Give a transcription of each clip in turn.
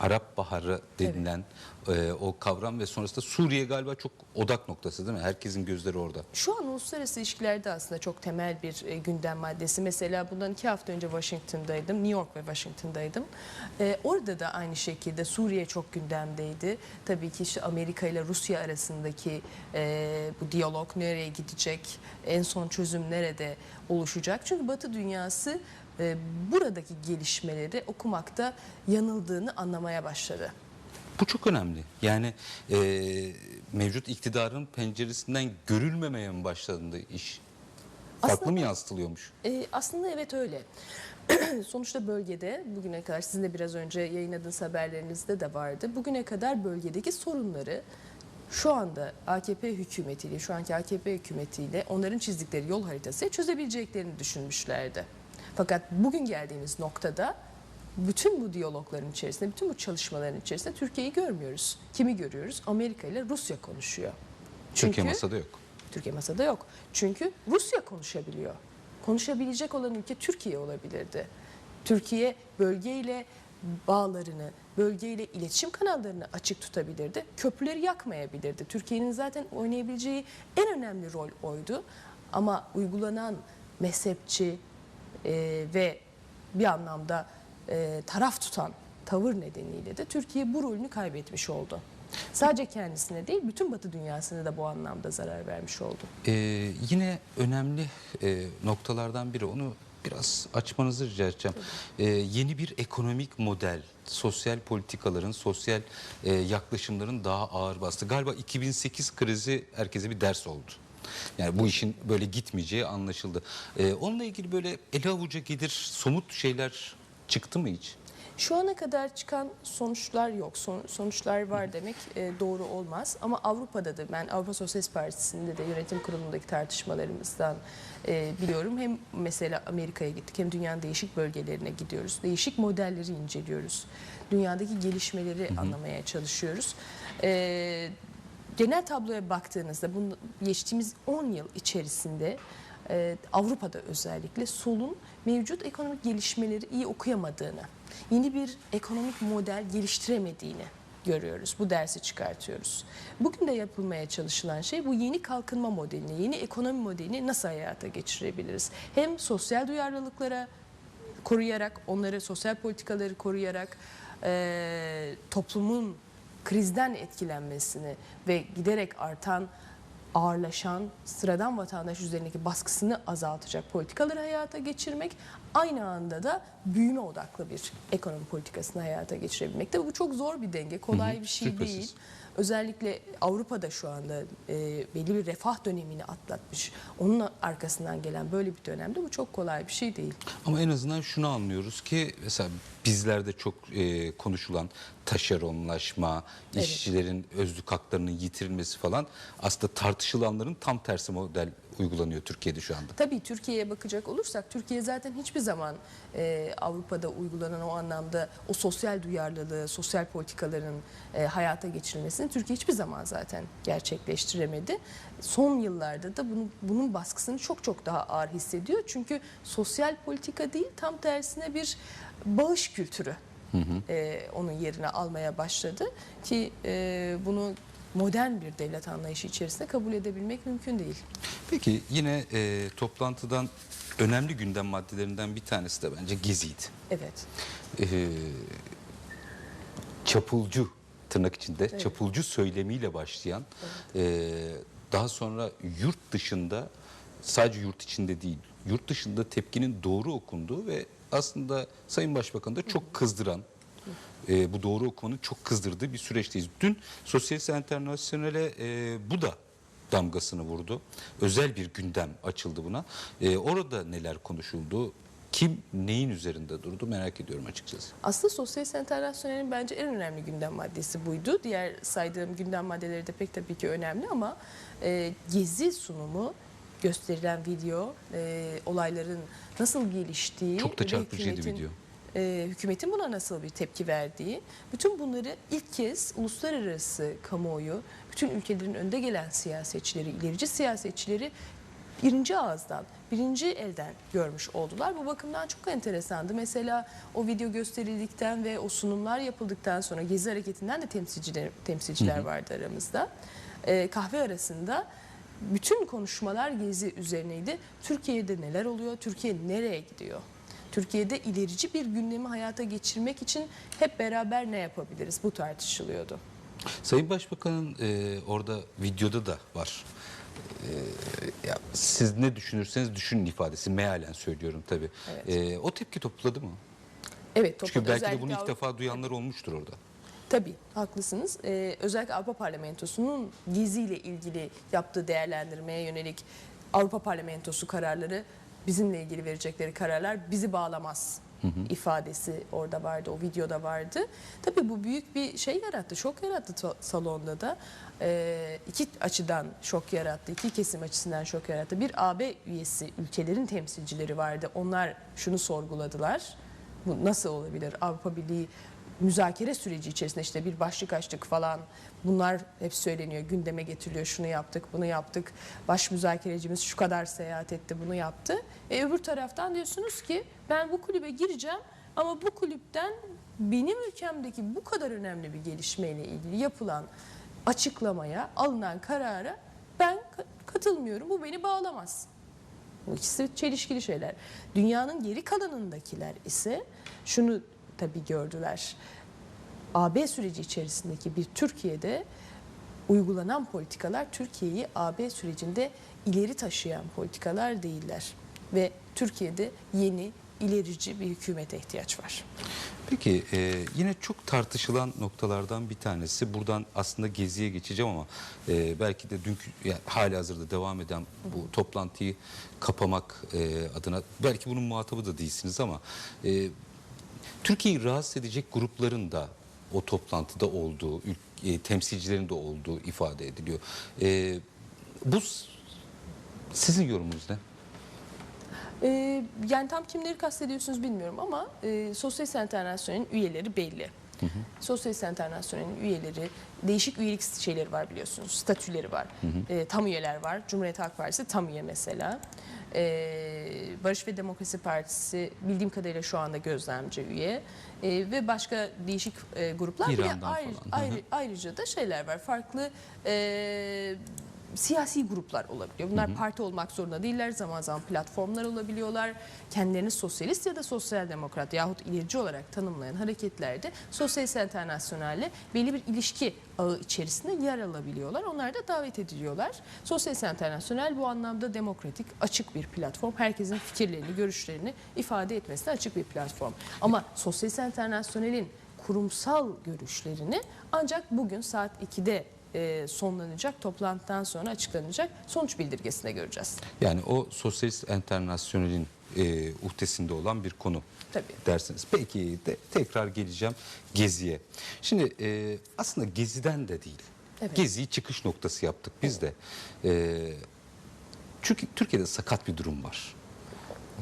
Arap Baharı denilen e, o kavram ve sonrasında Suriye galiba çok odak noktası değil mi? Herkesin gözleri orada. Şu an uluslararası ilişkilerde aslında çok temel bir e, gündem maddesi. Mesela bundan iki hafta önce Washington'daydım, New York ve Washington'daydım. E, orada da aynı şekilde Suriye çok gündemdeydi. Tabii ki işte Amerika ile Rusya arasındaki e, bu diyalog nereye gidecek, en son çözüm nerede oluşacak? Çünkü Batı dünyası e, buradaki gelişmeleri okumakta yanıldığını anlamaya başladı. Bu çok önemli. Yani e, mevcut iktidarın penceresinden görülmemeye mi başlandı iş? Farklı Aslında- mı yansıtılıyormuş? E, aslında evet öyle. Sonuçta bölgede bugüne kadar sizin de biraz önce yayınladığınız haberlerinizde de vardı. Bugüne kadar bölgedeki sorunları şu anda AKP hükümetiyle, şu anki AKP hükümetiyle onların çizdikleri yol haritası çözebileceklerini düşünmüşlerdi. Fakat bugün geldiğimiz noktada bütün bu diyalogların içerisinde, bütün bu çalışmaların içerisinde Türkiye'yi görmüyoruz. Kimi görüyoruz? Amerika ile Rusya konuşuyor. Türkiye masada yok. Türkiye masada yok. Çünkü Rusya konuşabiliyor. Konuşabilecek olan ülke Türkiye olabilirdi. Türkiye bölgeyle bağlarını, bölgeyle iletişim kanallarını açık tutabilirdi. Köprüleri yakmayabilirdi. Türkiye'nin zaten oynayabileceği en önemli rol oydu. Ama uygulanan mezhepçi e, ve bir anlamda e, taraf tutan tavır nedeniyle de Türkiye bu rolünü kaybetmiş oldu. Sadece kendisine değil, bütün Batı dünyasına da bu anlamda zarar vermiş oldu. Ee, yine önemli e, noktalardan biri onu biraz açmanızı rica edeceğim. Ee, yeni bir ekonomik model, sosyal politikaların, sosyal e, yaklaşımların daha ağır bastı. Galiba 2008 krizi herkese bir ders oldu. Yani bu işin böyle gitmeyeceği anlaşıldı. Ee, onunla ilgili böyle ele avuca gelir somut şeyler çıktı mı hiç? Şu ana kadar çıkan sonuçlar yok. Son- sonuçlar var demek e, doğru olmaz. Ama Avrupa'da da ben Avrupa Sosyalist Partisi'nde de yönetim kurulundaki tartışmalarımızdan e, biliyorum. Hem mesela Amerika'ya gittik hem dünyanın değişik bölgelerine gidiyoruz. Değişik modelleri inceliyoruz. Dünyadaki gelişmeleri anlamaya çalışıyoruz. E, genel tabloya baktığınızda bunu geçtiğimiz 10 yıl içerisinde e, Avrupa'da özellikle solun mevcut ekonomik gelişmeleri iyi okuyamadığını, yeni bir ekonomik model geliştiremediğini görüyoruz. Bu dersi çıkartıyoruz. Bugün de yapılmaya çalışılan şey bu yeni kalkınma modelini, yeni ekonomi modelini nasıl hayata geçirebiliriz? Hem sosyal duyarlılıklara koruyarak, onları sosyal politikaları koruyarak e, toplumun krizden etkilenmesini ve giderek artan ağırlaşan sıradan vatandaş üzerindeki baskısını azaltacak politikaları hayata geçirmek aynı anda da büyüme odaklı bir ekonomi politikasını hayata geçirebilmek. Tabii bu çok zor bir denge, kolay Hı hı, bir şey değil. Özellikle Avrupa'da şu anda e, belli bir refah dönemini atlatmış. Onun arkasından gelen böyle bir dönemde bu çok kolay bir şey değil. Ama en azından şunu anlıyoruz ki mesela bizlerde çok e, konuşulan taşeronlaşma, Evet. işçilerin özlük haklarının yitirilmesi falan aslında tartışılanların tam tersi model uygulanıyor Türkiye'de şu anda. Tabii Türkiye'ye bakacak olursak Türkiye zaten hiçbir zaman e, Avrupa'da uygulanan o anlamda o sosyal duyarlılığı, sosyal politikaların e, hayata geçirilmesini Türkiye hiçbir zaman zaten gerçekleştiremedi. Son yıllarda da bunun, bunun baskısını çok çok daha ağır hissediyor. Çünkü sosyal politika değil tam tersine bir bağış kültürü e, onun yerine almaya başladı ki e, bunu modern bir devlet anlayışı içerisinde kabul edebilmek mümkün değil. Peki yine e, toplantıdan önemli gündem maddelerinden bir tanesi de bence geziydi. Evet. e, çapulcu tırnak içinde çapulcu söylemiyle başlayan e, daha sonra yurt dışında sadece yurt içinde değil yurt dışında tepkinin doğru okunduğu ve aslında Sayın Başbakan da çok kızdıran e, bu doğru okumanın çok kızdırdığı bir süreçteyiz. Dün Sosyalist Enternasyonel'e e, bu da damgasını vurdu. Özel bir gündem açıldı buna. E, orada neler konuşuldu? Kim neyin üzerinde durdu merak ediyorum açıkçası. Aslında Sosyalist Enternasyonel'in bence en önemli gündem maddesi buydu. Diğer saydığım gündem maddeleri de pek tabii ki önemli ama e, gezi sunumu gösterilen video, e, olayların nasıl geliştiği Çok da çarpıcıydı video. E, hükümetin buna nasıl bir tepki verdiği, bütün bunları ilk kez uluslararası kamuoyu, bütün ülkelerin önde gelen siyasetçileri, ilerici siyasetçileri birinci ağızdan birinci elden görmüş oldular. Bu bakımdan çok enteresandı. Mesela o video gösterildikten ve o sunumlar yapıldıktan sonra Gezi Hareketi'nden de temsilciler, temsilciler vardı aramızda. Ee, kahve arasında bütün konuşmalar Gezi üzerineydi. Türkiye'de neler oluyor? Türkiye nereye gidiyor? Türkiye'de ilerici bir gündemi hayata geçirmek için hep beraber ne yapabiliriz? Bu tartışılıyordu. Sayın Başbakan'ın e, orada videoda da var. E, ya, siz ne düşünürseniz düşünün ifadesi mealen söylüyorum tabii. Evet. E, o tepki topladı mı? Evet, Çünkü topladı. belki de bunu ilk Avrupa- defa duyanlar olmuştur orada. Tabii haklısınız. Ee, özellikle Avrupa Parlamentosu'nun Gezi ile ilgili yaptığı değerlendirmeye yönelik Avrupa Parlamentosu kararları bizimle ilgili verecekleri kararlar bizi bağlamaz ifadesi orada vardı, o videoda vardı. Tabii bu büyük bir şey yarattı, şok yarattı salonda da. Ee, iki açıdan şok yarattı, iki kesim açısından şok yarattı. Bir AB üyesi ülkelerin temsilcileri vardı. Onlar şunu sorguladılar. Bu nasıl olabilir? Avrupa Birliği müzakere süreci içerisinde işte bir başlık açtık falan. Bunlar hep söyleniyor. Gündeme getiriliyor. Şunu yaptık bunu yaptık. Baş müzakerecimiz şu kadar seyahat etti bunu yaptı. E öbür taraftan diyorsunuz ki ben bu kulübe gireceğim ama bu kulüpten benim ülkemdeki bu kadar önemli bir gelişmeyle ilgili yapılan açıklamaya alınan karara ben ka- katılmıyorum. Bu beni bağlamaz. Bu ikisi çelişkili şeyler. Dünyanın geri kalanındakiler ise şunu tabii gördüler. AB süreci içerisindeki bir Türkiye'de uygulanan politikalar Türkiye'yi AB sürecinde ileri taşıyan politikalar değiller. Ve Türkiye'de yeni ilerici bir hükümete ihtiyaç var. Peki e, yine çok tartışılan noktalardan bir tanesi buradan aslında geziye geçeceğim ama e, belki de dünkü yani hali hazırda devam eden bu toplantıyı kapamak e, adına belki bunun muhatabı da değilsiniz ama e, Türkiye'yi rahatsız edecek grupların da o toplantıda olduğu, e, temsilcilerin de olduğu ifade ediliyor. E, bu sizin yorumunuz ne? Ee, yani tam kimleri kastediyorsunuz bilmiyorum ama e, Sosyalist Enternasyonel'in üyeleri belli. Sosyalist Enternasyonel'in üyeleri değişik üyelik şeyleri var biliyorsunuz. Statüleri var. Ee, tam üyeler var. Cumhuriyet Halk Partisi tam üye mesela. Ee, Barış ve Demokrasi Partisi bildiğim kadarıyla şu anda gözlemci üye. Ee, ve başka değişik e, gruplar. Bir de İran'dan ayrı- falan. Hı hı. ayrı- ayrıca da şeyler var. Farklı e, siyasi gruplar olabiliyor. Bunlar parti olmak zorunda değiller. Zaman zaman platformlar olabiliyorlar. Kendilerini sosyalist ya da sosyal demokrat yahut ilerici olarak tanımlayan hareketlerde Sosyalist Enternasyonel'le belli bir ilişki ağı içerisinde yer alabiliyorlar. Onlar da davet ediliyorlar. Sosyalist Enternasyonel bu anlamda demokratik, açık bir platform. Herkesin fikirlerini, görüşlerini ifade etmesine açık bir platform. Ama Sosyalist Enternasyonel'in kurumsal görüşlerini ancak bugün saat 2'de e, sonlanacak toplantıdan sonra açıklanacak sonuç bildirgesinde göreceğiz. Yani o Sosyalist Enternasyonel'in e, uhdesinde olan bir konu Tabii. dersiniz. Peki de tekrar geleceğim Gezi'ye. Şimdi e, aslında Gezi'den de değil. Evet. Gezi'yi çıkış noktası yaptık biz de. E, çünkü Türkiye'de sakat bir durum var.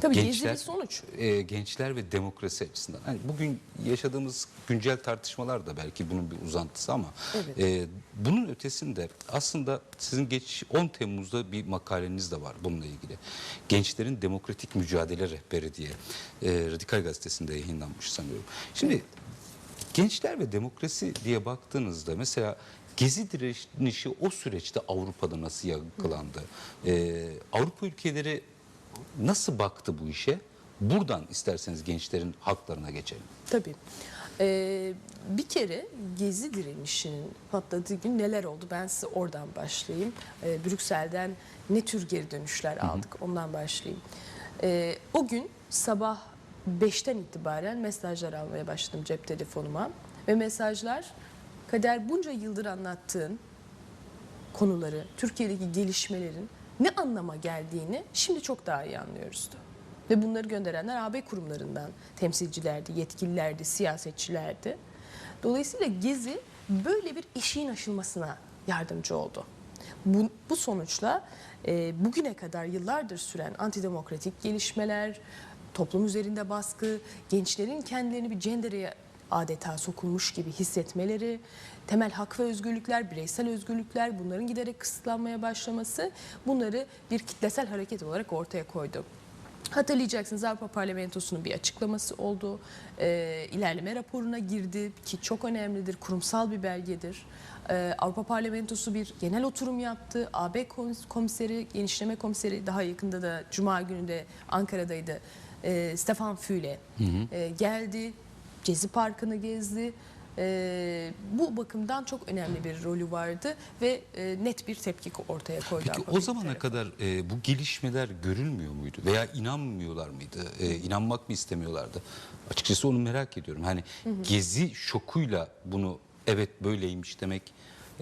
Tabii Gençler- sonuç. e, gençler ve demokrasi açısından. Hani bugün yaşadığımız güncel tartışmalar da belki bunun bir uzantısı ama Evet. e, bunun ötesinde aslında sizin geç 10 Temmuz'da bir makaleniz de var bununla ilgili. Gençlerin Demokratik Mücadele Rehberi diye e, Radikal Gazetesi'nde yayınlanmış sanıyorum. Şimdi gençler ve demokrasi diye baktığınızda mesela Gezi direnişi o süreçte Avrupa'da nasıl yankılandı? E, Avrupa ülkeleri nasıl baktı bu işe? Buradan isterseniz gençlerin haklarına geçelim. Tabii. Ee, bir kere gezi direnişinin patladığı gün neler oldu? Ben size oradan başlayayım. Ee, Brüksel'den ne tür geri dönüşler aldık? Ondan başlayayım. Ee, o gün sabah 5'ten itibaren mesajlar almaya başladım cep telefonuma. Ve mesajlar Kader bunca yıldır anlattığın konuları, Türkiye'deki gelişmelerin ne anlama geldiğini şimdi çok daha iyi anlıyoruz. Ve bunları gönderenler AB kurumlarından temsilcilerdi, yetkililerdi, siyasetçilerdi. Dolayısıyla Gezi böyle bir eşiğin aşılmasına yardımcı oldu. Bu, bu sonuçla e, bugüne kadar yıllardır süren antidemokratik gelişmeler, toplum üzerinde baskı, gençlerin kendilerini bir cendereye adeta sokulmuş gibi hissetmeleri, temel hak ve özgürlükler, bireysel özgürlükler bunların giderek kısıtlanmaya başlaması bunları bir kitlesel hareket olarak ortaya koydu. Hatırlayacaksınız Avrupa Parlamentosu'nun bir açıklaması oldu. Ee, ilerleme raporuna girdi ki çok önemlidir, kurumsal bir belgedir. Ee, Avrupa Parlamentosu bir genel oturum yaptı. AB komis- komiseri, genişleme komiseri daha yakında da Cuma günü de Ankara'daydı. Ee, Stefan Füle e, geldi, Gezi Parkı'nı gezdi. Ee, bu bakımdan çok önemli bir rolü vardı ve e, net bir tepki ortaya koydu. Peki o zamana tarafı. kadar e, bu gelişmeler görülmüyor muydu veya inanmıyorlar mıydı? E, inanmak mı istemiyorlardı? Açıkçası onu merak ediyorum. Hani gezi şokuyla bunu evet böyleymiş demek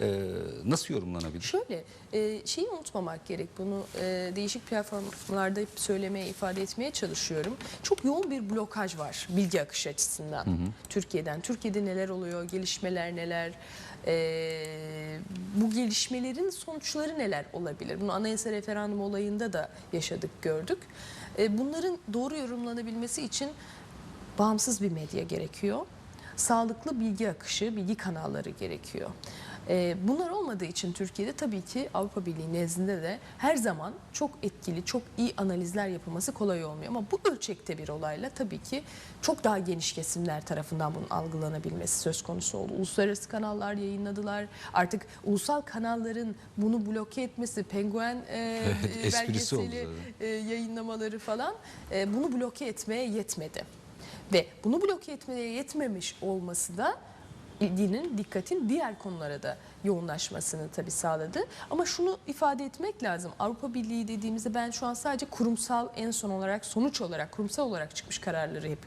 e, nasıl yorumlanabilir? Şöyle e, şeyi unutmamak gerek bunu e, değişik platformlarda hep söylemeye ifade etmeye çalışıyorum. Çok yoğun bir blokaj var bilgi akışı açısından Türkiye'den. Türkiye'de neler oluyor, gelişmeler neler, e, bu gelişmelerin sonuçları neler olabilir? Bunu anayasa referandum olayında da yaşadık gördük. E, bunların doğru yorumlanabilmesi için bağımsız bir medya gerekiyor. Sağlıklı bilgi akışı, bilgi kanalları gerekiyor. Ee, bunlar olmadığı için Türkiye'de tabii ki Avrupa Birliği nezdinde de her zaman çok etkili, çok iyi analizler yapılması kolay olmuyor. Ama bu ölçekte bir olayla tabii ki çok daha geniş kesimler tarafından bunun algılanabilmesi söz konusu oldu. Uluslararası kanallar yayınladılar. Artık ulusal kanalların bunu bloke etmesi, penguen e, Evet, oldu belgeseli e, yayınlamaları falan e, bunu bloke etmeye yetmedi. Ve bunu bloke etmeye yetmemiş olması da ilginin, dikkatin diğer konulara da yoğunlaşmasını tabii sağladı. Ama şunu ifade etmek lazım. Avrupa Birliği dediğimizde ben şu an sadece kurumsal en son olarak, sonuç olarak, kurumsal olarak çıkmış kararları hep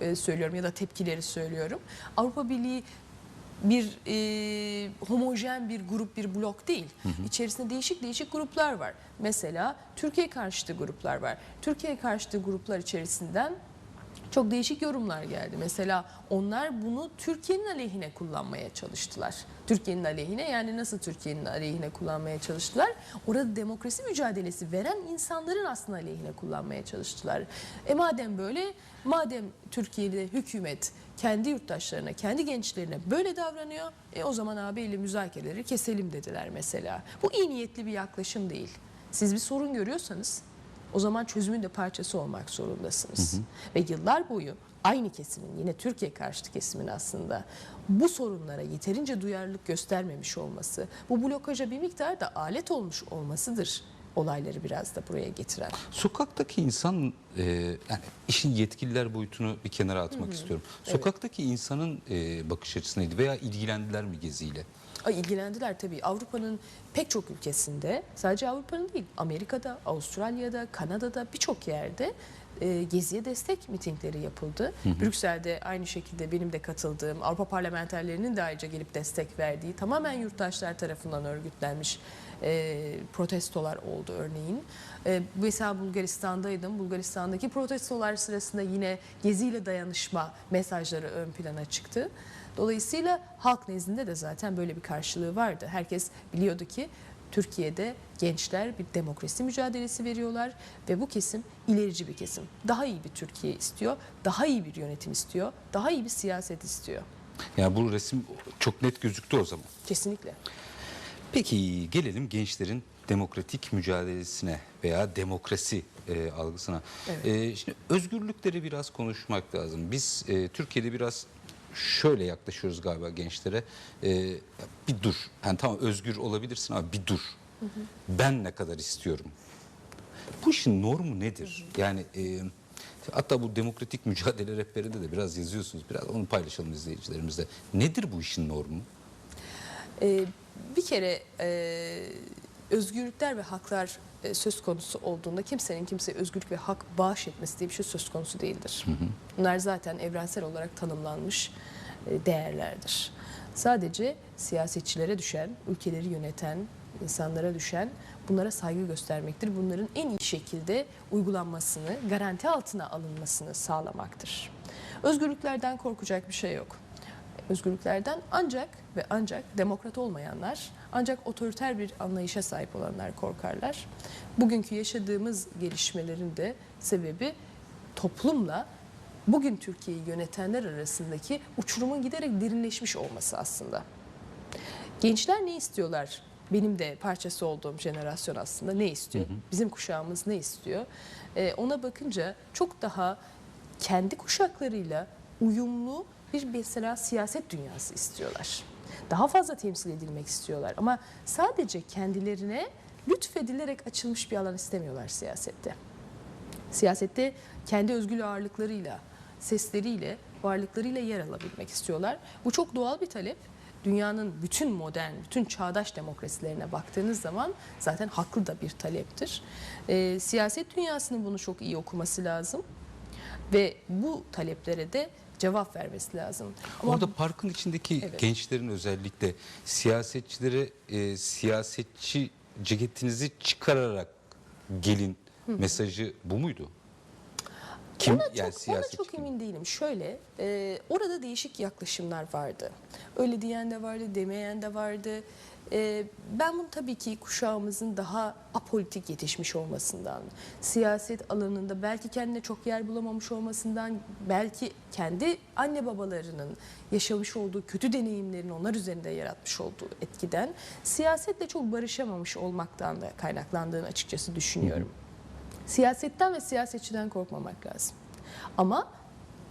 e, söylüyorum ya da tepkileri söylüyorum. Avrupa Birliği bir e, homojen bir grup, bir blok değil. İçerisinde değişik değişik gruplar var. Mesela Türkiye karşıtı gruplar var. Türkiye karşıtı gruplar içerisinden çok değişik yorumlar geldi. Mesela onlar bunu Türkiye'nin aleyhine kullanmaya çalıştılar. Türkiye'nin aleyhine yani nasıl Türkiye'nin aleyhine kullanmaya çalıştılar? Orada demokrasi mücadelesi veren insanların aslında aleyhine kullanmaya çalıştılar. E madem böyle, madem Türkiye'de hükümet kendi yurttaşlarına, kendi gençlerine böyle davranıyor, e o zaman ağabeyle müzakereleri keselim dediler mesela. Bu iyi niyetli bir yaklaşım değil. Siz bir sorun görüyorsanız o zaman çözümün de parçası olmak zorundasınız. Ve yıllar boyu aynı kesimin yine Türkiye karşıtı kesimin aslında bu sorunlara yeterince duyarlılık göstermemiş olması, bu blokaja bir miktar da alet olmuş olmasıdır olayları biraz da buraya getiren. Sokaktaki insan e, yani işin yetkililer boyutunu bir kenara atmak istiyorum. Sokaktaki insanın e, bakış açısı neydi veya ilgilendiler mi geziyle? Ay, ilgilendiler tabii. Avrupa'nın pek çok ülkesinde, sadece Avrupa'nın değil, Amerika'da, Avustralya'da, Kanada'da birçok yerde e, geziye destek mitingleri yapıldı. Brüksel'de aynı şekilde benim de katıldığım, Avrupa parlamenterlerinin de ayrıca gelip destek verdiği, tamamen yurttaşlar tarafından örgütlenmiş e, protestolar oldu örneğin. E, mesela Bulgaristan'daydım. Bulgaristan'daki protestolar sırasında yine geziyle dayanışma mesajları ön plana çıktı. Dolayısıyla halk nezdinde de zaten böyle bir karşılığı vardı. Herkes biliyordu ki Türkiye'de gençler bir demokrasi mücadelesi veriyorlar ve bu kesim ilerici bir kesim. Daha iyi bir Türkiye istiyor, daha iyi bir yönetim istiyor, daha iyi bir siyaset istiyor. Yani bu resim çok net gözüktü o zaman. Kesinlikle. Peki gelelim gençlerin demokratik mücadelesine veya demokrasi e, algısına. Evet. E, şimdi özgürlükleri biraz konuşmak lazım. Biz e, Türkiye'de biraz şöyle yaklaşıyoruz galiba gençlere. E, bir dur. Yani tamam özgür olabilirsin ama bir dur. Ben ne kadar istiyorum? Bu işin normu nedir? Yani e, hatta bu demokratik mücadele rehberinde de biraz yazıyorsunuz. Biraz onu paylaşalım izleyicilerimizle. Nedir bu işin normu? Ee, bir kere e, özgürlükler ve haklar e, söz konusu olduğunda kimsenin kimseye özgürlük ve hak bağış etmesi diye bir şey söz konusu değildir. Bunlar zaten evrensel olarak tanımlanmış e, değerlerdir. Sadece siyasetçilere düşen, ülkeleri yöneten insanlara düşen bunlara saygı göstermektir. Bunların en iyi şekilde uygulanmasını, garanti altına alınmasını sağlamaktır. Özgürlüklerden korkacak bir şey yok. Özgürlüklerden ancak ve ancak demokrat olmayanlar, ancak otoriter bir anlayışa sahip olanlar korkarlar. Bugünkü yaşadığımız gelişmelerin de sebebi toplumla bugün Türkiye'yi yönetenler arasındaki uçurumun giderek derinleşmiş olması aslında. Gençler ne istiyorlar? Benim de parçası olduğum jenerasyon aslında ne istiyor? Bizim kuşağımız ne istiyor? Ee, ona bakınca çok daha kendi kuşaklarıyla uyumlu bir mesela siyaset dünyası istiyorlar. Daha fazla temsil edilmek istiyorlar ama sadece kendilerine lütfedilerek açılmış bir alan istemiyorlar siyasette. Siyasette kendi özgür ağırlıklarıyla, sesleriyle, varlıklarıyla yer alabilmek istiyorlar. Bu çok doğal bir talep. Dünyanın bütün modern, bütün çağdaş demokrasilerine baktığınız zaman zaten haklı da bir taleptir. Ee, siyaset dünyasının bunu çok iyi okuması lazım ve bu taleplere de cevap vermesi lazım. Ama Orada parkın içindeki Evet. gençlerin özellikle siyasetçilere e, siyasetçi ceketinizi çıkararak gelin mesajı bu muydu? Kim Ona yani çok, ona çok kim? emin değilim. Şöyle, e, orada değişik yaklaşımlar vardı. Öyle diyen de vardı, demeyen de vardı. E, ben bunu tabii ki kuşağımızın daha apolitik yetişmiş olmasından, siyaset alanında belki kendine çok yer bulamamış olmasından, belki kendi anne babalarının yaşamış olduğu kötü deneyimlerin onlar üzerinde yaratmış olduğu etkiden siyasetle çok barışamamış olmaktan da kaynaklandığını açıkçası düşünüyorum. Siyasetten ve siyasetçiden korkmamak lazım. Ama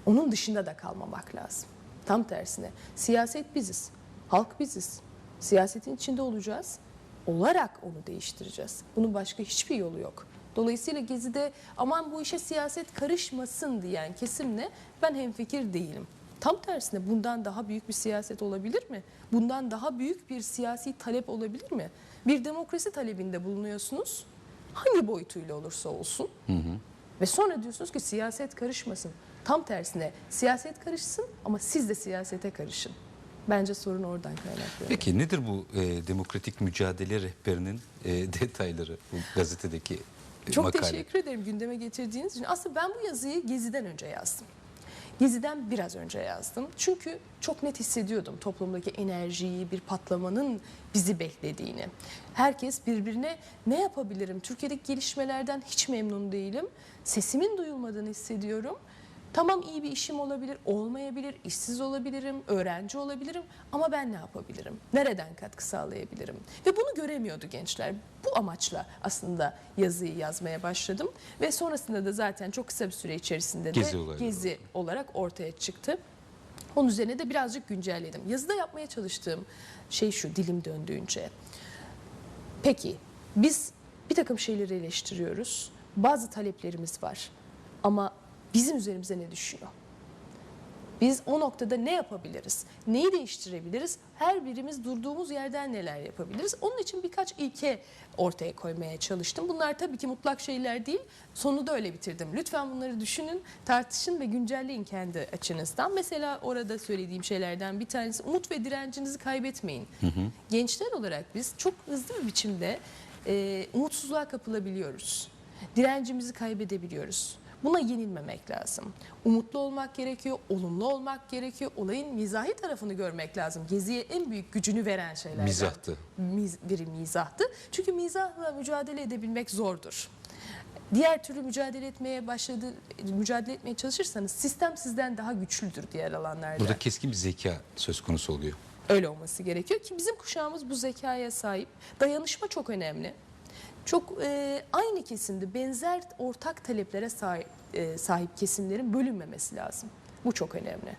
onun dışında da kalmamak lazım. Tam tersine siyaset biziz, halk biziz. Siyasetin içinde olacağız, olarak onu değiştireceğiz. Bunun başka hiçbir yolu yok. Dolayısıyla Gezi'de aman bu işe siyaset karışmasın diyen kesimle ben hemfikir değilim. Tam tersine bundan daha büyük bir siyaset olabilir mi? Bundan daha büyük bir siyasi talep olabilir mi? Bir demokrasi talebinde bulunuyorsunuz. Hangi boyutuyla olursa olsun. Ve sonra diyorsunuz ki siyaset karışmasın. Tam tersine siyaset karışsın ama siz de siyasete karışın. Bence sorun oradan kaynaklanıyor. Peki nedir bu e, demokratik mücadele rehberinin e, detayları bu gazetedeki e, Çok makale? teşekkür ederim gündeme getirdiğiniz için. Aslında ben bu yazıyı Gezi'den önce yazdım. Gezi'den biraz önce yazdım. Çünkü çok net hissediyordum toplumdaki enerjiyi, bir patlamanın bizi beklediğini. Herkes birbirine ne yapabilirim? Türkiye'deki gelişmelerden hiç memnun değilim. Sesimin duyulmadığını hissediyorum. Tamam iyi bir işim olabilir, olmayabilir, işsiz olabilirim, öğrenci olabilirim ama ben ne yapabilirim? Nereden katkı sağlayabilirim? Ve bunu göremiyordu gençler. Bu amaçla aslında yazıyı yazmaya başladım ve sonrasında da zaten çok kısa bir süre içerisinde de Gezi gezi olarak ortaya çıktı. Onun üzerine de birazcık güncelledim. Yazıda yapmaya çalıştığım şey şu dilim döndüğünce. Peki biz bir takım şeyleri eleştiriyoruz. Bazı taleplerimiz var. Ama bizim üzerimize ne düşüyor? Biz o noktada ne yapabiliriz? Neyi değiştirebiliriz? Her birimiz durduğumuz yerden neler yapabiliriz? Onun için birkaç ilke ortaya koymaya çalıştım. Bunlar tabii ki mutlak şeyler değil. Sonu da öyle bitirdim. Lütfen bunları düşünün, tartışın ve güncelleyin kendi açınızdan. Mesela orada söylediğim şeylerden bir tanesi umut ve direncinizi kaybetmeyin. Gençler olarak biz çok hızlı bir biçimde e, umutsuzluğa kapılabiliyoruz. Direncimizi kaybedebiliyoruz. Buna yenilmemek lazım. Umutlu olmak gerekiyor, olumlu olmak gerekiyor. Olayın mizahi tarafını görmek lazım. Geziye en büyük gücünü veren şeylerden Mizahtı. miz- biri mizahtı. Çünkü mizahla mücadele edebilmek zordur. Diğer türlü mücadele etmeye başladı, mücadele etmeye çalışırsanız sistem sizden daha güçlüdür diğer alanlarda. Burada keskin bir zeka söz konusu oluyor. Öyle olması gerekiyor ki bizim kuşağımız bu zekaya sahip. Dayanışma çok önemli. Çok e, aynı kesimde benzer ortak taleplere sahip, e, sahip kesimlerin bölünmemesi lazım. Bu çok önemli.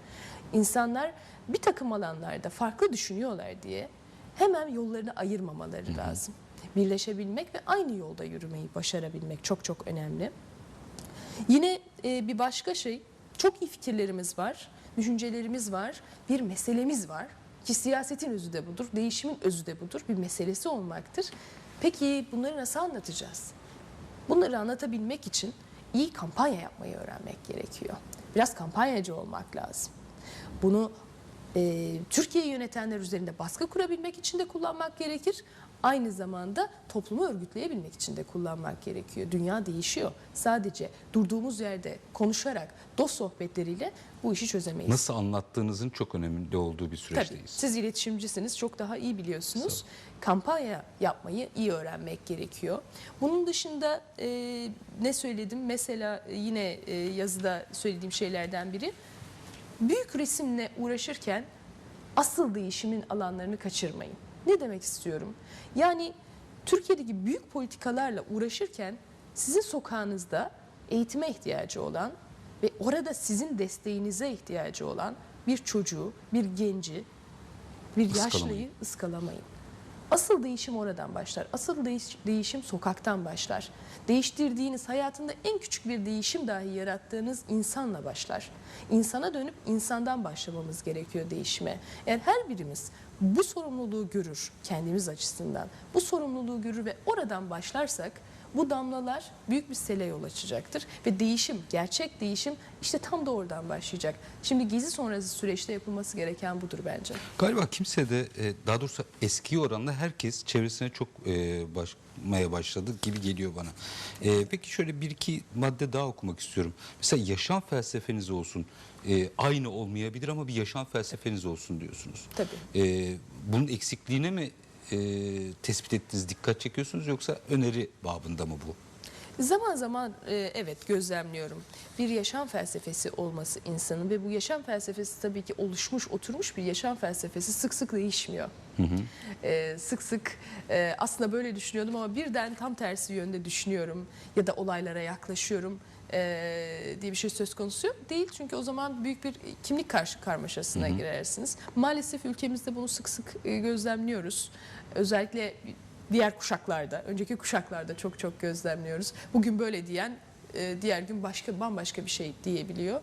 İnsanlar bir takım alanlarda farklı düşünüyorlar diye hemen yollarını ayırmamaları lazım. Birleşebilmek ve aynı yolda yürümeyi başarabilmek çok çok önemli. Yine e, bir başka şey, çok iyi fikirlerimiz var, düşüncelerimiz var, bir meselemiz var ki siyasetin özü de budur, değişimin özü de budur, bir meselesi olmaktır. Peki bunları nasıl anlatacağız? Bunları anlatabilmek için iyi kampanya yapmayı öğrenmek gerekiyor. Biraz kampanyacı olmak lazım. Bunu e, Türkiye'yi yönetenler üzerinde baskı kurabilmek için de kullanmak gerekir. Aynı zamanda toplumu örgütleyebilmek için de kullanmak gerekiyor. Dünya değişiyor. Sadece durduğumuz yerde konuşarak, dost sohbetleriyle bu işi çözemeyiz. Nasıl anlattığınızın çok önemli olduğu bir Tabii süreçteyiz. siz iletişimcisiniz çok daha iyi biliyorsunuz. Kampanya yapmayı iyi öğrenmek gerekiyor. Bunun dışında e, ne söyledim? Mesela e, yine e, yazıda söylediğim şeylerden biri büyük resimle uğraşırken asıl değişimin alanlarını kaçırmayın. Ne demek istiyorum? Yani Türkiye'deki büyük politikalarla uğraşırken sizin sokağınızda eğitime ihtiyacı olan ve orada sizin desteğinize ihtiyacı olan bir çocuğu, bir genci, bir yaşlıyı ıskalamayın. Asıl değişim oradan başlar. Asıl değiş- değişim sokaktan başlar. Değiştirdiğiniz hayatında en küçük bir değişim dahi yarattığınız insanla başlar. İnsana dönüp insandan başlamamız gerekiyor değişime. Eğer her birimiz bu sorumluluğu görür kendimiz açısından, bu sorumluluğu görür ve oradan başlarsak bu damlalar büyük bir sele yol açacaktır ve değişim, gerçek değişim işte tam da oradan başlayacak. Şimdi gezi sonrası süreçte yapılması gereken budur bence. Galiba kimse de e, daha doğrusu eski oranla herkes çevresine çok e, bakmaya başladı gibi geliyor bana. E, peki şöyle bir iki madde daha okumak istiyorum. Mesela yaşam felsefeniz olsun. E, aynı olmayabilir ama bir yaşam felsefeniz olsun diyorsunuz. Tabii. E, bunun eksikliğine mi e, tespit ettiniz, dikkat çekiyorsunuz yoksa öneri babında mı bu? Zaman zaman e, evet gözlemliyorum. Bir yaşam felsefesi olması insanın ve bu yaşam felsefesi tabii ki oluşmuş, oturmuş bir yaşam felsefesi sık sık değişmiyor. E, sık sık e, aslında böyle düşünüyordum ama birden tam tersi yönde düşünüyorum ya da olaylara yaklaşıyorum e, diye bir şey söz konusu yok. değil. Çünkü o zaman büyük bir kimlik karşı karmaşasına girersiniz. Maalesef ülkemizde bunu sık sık e, gözlemliyoruz. Özellikle diğer kuşaklarda, önceki kuşaklarda çok çok gözlemliyoruz. Bugün böyle diyen e, diğer gün başka bambaşka bir şey diyebiliyor.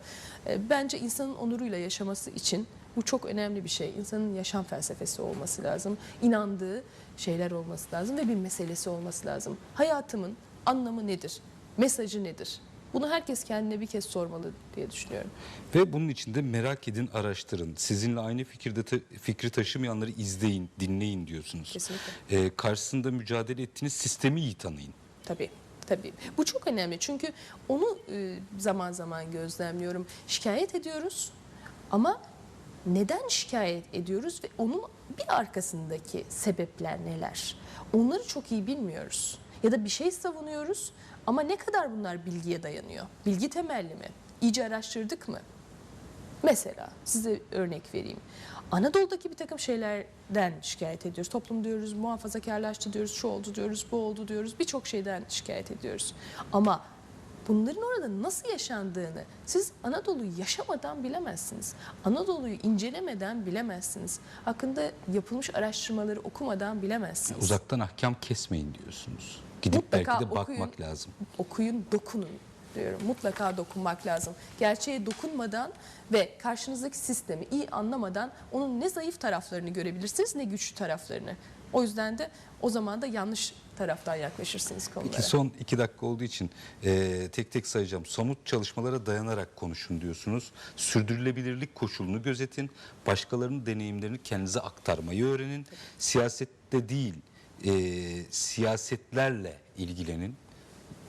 E, Bence insanın onuruyla yaşaması için bu çok önemli bir şey. İnsanın yaşam felsefesi olması lazım. inandığı şeyler olması lazım ve bir meselesi olması lazım. Hayatımın anlamı nedir? Mesajı nedir? Bunu herkes kendine bir kez sormalı diye düşünüyorum. Ve bunun için de merak edin, araştırın. Sizinle aynı fikirde ta- fikri taşımayanları izleyin, dinleyin diyorsunuz. Kesinlikle. Ee, karşısında mücadele ettiğiniz sistemi iyi tanıyın. Tabii. Tabii. Bu çok önemli. Çünkü onu e, zaman zaman gözlemliyorum. Şikayet ediyoruz ama neden şikayet ediyoruz ve onun bir arkasındaki sebepler neler? Onları çok iyi bilmiyoruz. Ya da bir şey savunuyoruz ama ne kadar bunlar bilgiye dayanıyor? Bilgi temelli mi? İyice araştırdık mı? Mesela size örnek vereyim. Anadolu'daki bir takım şeylerden şikayet ediyoruz. Toplum diyoruz, muhafazakarlaştı diyoruz, şu oldu diyoruz, bu oldu diyoruz. Birçok şeyden şikayet ediyoruz. Ama bunların orada nasıl yaşandığını siz Anadolu'yu yaşamadan bilemezsiniz. Anadolu'yu incelemeden bilemezsiniz. Hakkında yapılmış araştırmaları okumadan bilemezsiniz. Uzaktan ahkam kesmeyin diyorsunuz. Gidip Mutlaka belki de okuyun. bakmak lazım. okuyun, dokunun diyorum. Mutlaka dokunmak lazım. Gerçeğe dokunmadan ve karşınızdaki sistemi iyi anlamadan onun ne zayıf taraflarını görebilirsiniz ne güçlü taraflarını. O yüzden de o zaman da yanlış taraftan yaklaşırsınız konulara. Peki son iki dakika olduğu için e, tek tek sayacağım. Somut çalışmalara dayanarak konuşun diyorsunuz. Sürdürülebilirlik koşulunu gözetin. Başkalarının deneyimlerini kendinize aktarmayı öğrenin. Siyasette değil, e, siyasetlerle ilgilenin.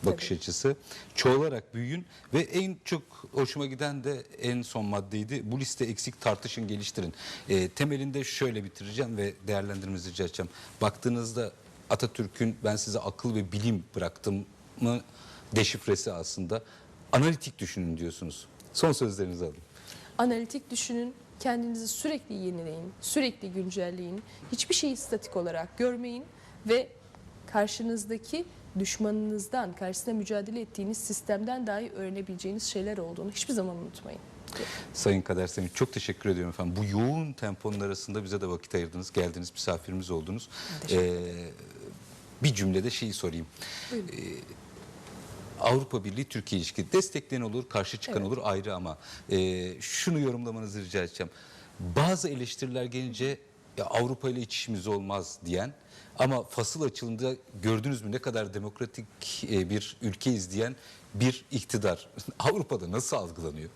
Bakış Tabii. açısı. Çoğalarak büyüyün ve en çok hoşuma giden de en son maddeydi. Bu liste eksik tartışın geliştirin. E, temelinde şöyle bitireceğim ve değerlendirmenizi rica edeceğim. Baktığınızda Atatürk'ün ben size akıl ve bilim bıraktım mı deşifresi aslında. Analitik düşünün diyorsunuz. Son sözlerinizi alayım. Analitik düşünün, kendinizi sürekli yenileyin, sürekli güncelleyin. Hiçbir şeyi statik olarak görmeyin ve karşınızdaki düşmanınızdan, karşısında mücadele ettiğiniz sistemden dahi öğrenebileceğiniz şeyler olduğunu hiçbir zaman unutmayın. Sayın Kader Semih çok teşekkür ediyorum efendim. Bu yoğun temponun arasında bize de vakit ayırdınız. Geldiniz misafirimiz oldunuz. teşekkür Ee, bir cümlede şeyi sorayım. Buyurun. Ee, Avrupa Birliği Türkiye ilişki destekleyen olur, karşı çıkan Evet. olur ayrı ama e, şunu yorumlamanızı rica edeceğim. Bazı eleştiriler gelince ya Avrupa ile iç işimiz olmaz diyen ama fasıl açılında gördünüz mü ne kadar demokratik e, bir ülkeyiz diyen bir iktidar Avrupa'da nasıl algılanıyor?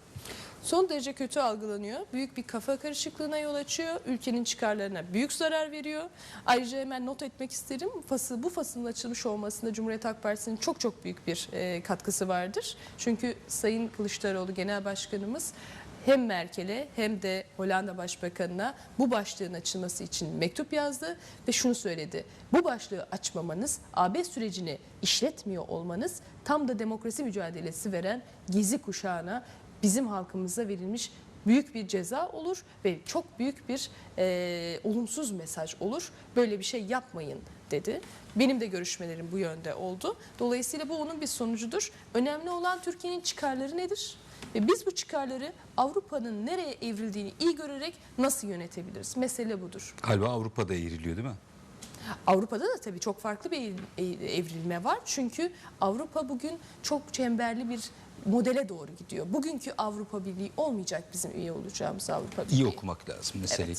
Son derece kötü algılanıyor. Büyük bir kafa karışıklığına yol açıyor. Ülkenin çıkarlarına büyük zarar veriyor. Ayrıca hemen not etmek isterim. Fasıl, bu fasılın açılmış olmasında Cumhuriyet Halk Partisi'nin çok çok büyük bir e, katkısı vardır. Çünkü Sayın Kılıçdaroğlu Genel Başkanımız hem Merkel'e hem de Hollanda Başbakanı'na bu başlığın açılması için mektup yazdı ve şunu söyledi. Bu başlığı açmamanız, AB sürecini işletmiyor olmanız tam da demokrasi mücadelesi veren gezi kuşağına bizim halkımıza verilmiş büyük bir ceza olur ve çok büyük bir e, olumsuz mesaj olur. Böyle bir şey yapmayın dedi. Benim de görüşmelerim bu yönde oldu. Dolayısıyla bu onun bir sonucudur. Önemli olan Türkiye'nin çıkarları nedir? Ve biz bu çıkarları Avrupa'nın nereye evrildiğini iyi görerek nasıl yönetebiliriz? Mesele budur. Galiba Avrupa'da eğriliyor değil mi? Avrupa'da da tabii çok farklı bir evrilme var. Çünkü Avrupa bugün çok çemberli bir modele doğru gidiyor. Bugünkü Avrupa Birliği olmayacak bizim üye olacağımız Avrupa Birliği. İyi okumak lazım meseleyi.